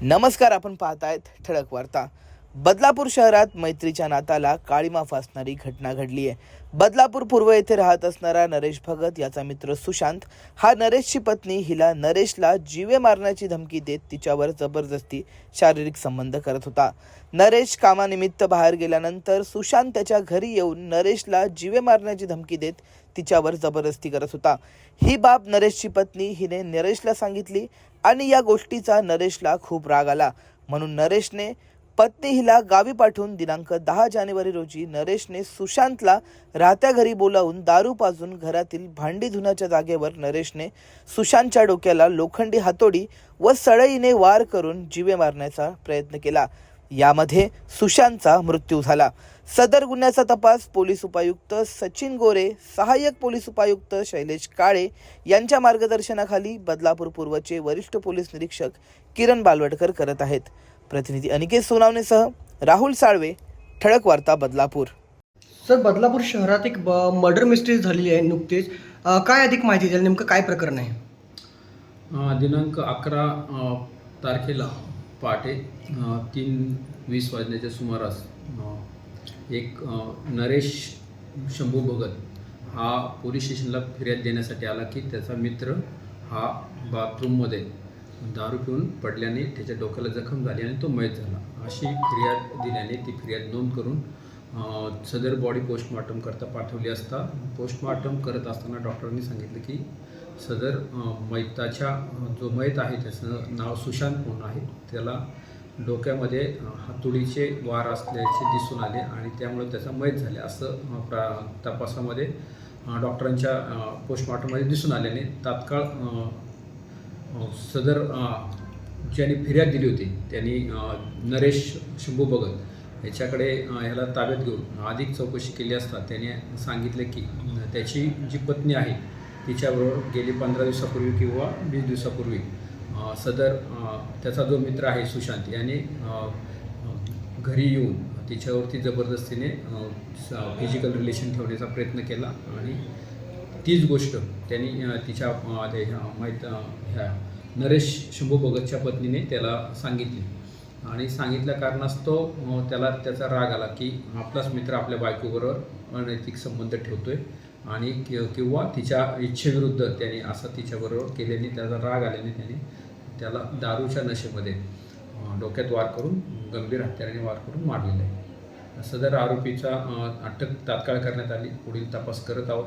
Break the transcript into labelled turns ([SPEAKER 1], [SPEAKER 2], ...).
[SPEAKER 1] नमस्कार आपण पाहतायत ठळक वार्ता. बदलापूर शहरात मैत्रीच्या नाताला काळीमा फासणारी घटना घडली आहे. बदलापूर पूर्व येथे राहत असणारा नरेश भगत याचा मित्र सुशांत हा नरेशची पत्नी हिला नरेशला जीवे मारण्याची धमकी देत तिच्यावर जबरदस्ती शारीरिक संबंध करत होता. नरेश कामानिमित्त बाहेर गेल्यानंतर सुशांत त्याच्या घरी येऊन नरेशला जीवे मारण्याची धमकी देत तिच्यावर जबरदस्ती करत होता. ही बाब नरेशची पत्नी हिने नरेशला सांगितली आणि या गोष्टीचा नरेशला खूप राग आला. म्हणून नरेशने पत्नी हिला गावी पाठवून दिनांक दहा जानेवारी रोजी नरेशने सुशांतला राहत्या घरी बोलावून दारू पाजून घरातील भांडी धुण्याच्या जागेवर नरेशने सुशांतच्या डोक्याला लोखंडी हातोडी व सळईने वार करून जीवे मारण्याचा प्रयत्न केला. यामध्ये सुशांतचा मृत्यू झाला. सदर गुन्ह्याचा तपास पोलीस उपायुक्त सचिन गोरे सहाय्यक पोलीस उपायुक्त शैलेश काळे यांच्या मार्गदर्शनाखाली बदलापूर पूर्वचे वरिष्ठ पोलीस निरीक्षक किरण बालवडकर करत आहेत. प्रतिनिधी अनिकेत सोनावणेसह राहुल साळवे ठळक वार्ता बदलापूर.
[SPEAKER 2] सर बदलापूर शहरात एक मर्डर मिस्ट्री झालेली आहे नुकतीच. अ, काय अधिक माहिती द्याल? नेमकं काय प्रकरण आहे?
[SPEAKER 3] अ, दिनांक अकरा तारखेला पहाटे अ, तीन वीस वाजण्याच्या सुमारास अ, एक अ, नरेश शंभू भगत हा पोलीस स्टेशनला फिर्याद देण्यासाठी आला की त्याचा मित्र हा बाथरूममध्ये दारू पिऊन पडल्याने त्याच्या डोक्याला जखम झाली आणि तो मयत झाला. अशी फिर्याद दिल्याने ती फिर्याद नोंद करून सदर बॉडी पोस्टमॉर्टम करता पाठवली असता. पोस्टमॉर्टम करत असताना डॉक्टरांनी सांगितलं की सदर मैताच्या जो मैत आहे त्याचं नाव सुशांत म्हणून आहे. त्याला डोक्यामध्ये हातुडीचे हातोडीचे वार असल्याचे दिसून आले आणि त्यामुळे त्याचा मैत झाले असं प्रा तपासामध्ये डॉक्टरांच्या पोस्टमार्टममध्ये पोस्टमॉर्टममध्ये दिसून आल्याने तात्काळ सदर ज्यांनी फिर्याद दिली होती त्यांनी नरेश शंभू भगत याच्याकडे ह्याला ताब्यात घेऊन अधिक चौकशी केली असता त्याने सांगितले की त्याची जी पत्नी आहे तिच्याबरोबर गेली पंधरा दिवसापूर्वी किंवा वीस दिवसापूर्वी सदर त्याचा जो मित्र आहे सुशांत याने घरी येऊन तिच्यावरती जबरदस्तीने फिजिकल रिलेशन ठेवण्याचा प्रयत्न केला आणि तीच गोष्ट त्यांनी तिच्या माहीत ह्या नरेश शंभू भगतच्या पत्नीने त्याला सांगितली. आणि सांगितल्या कारणास्तव त्याला त्याचा राग आला की आपलाच मित्र आपल्या बायकोबरोबर अनैतिक संबंध ठेवतो आहे आणि किंवा तिच्या इच्छेविरुद्ध त्याने असं तिच्याबरोबर केल्याने त्याचा राग आल्याने त्याने त्याला दारूच्या नशेमध्ये डोक्यात वार करून गंभीर हत्याराने वार करून मारलेलं आहे. सदर आरोपीचा अटक तात्काळ करण्यात आली पुढील तपास करत आहोत.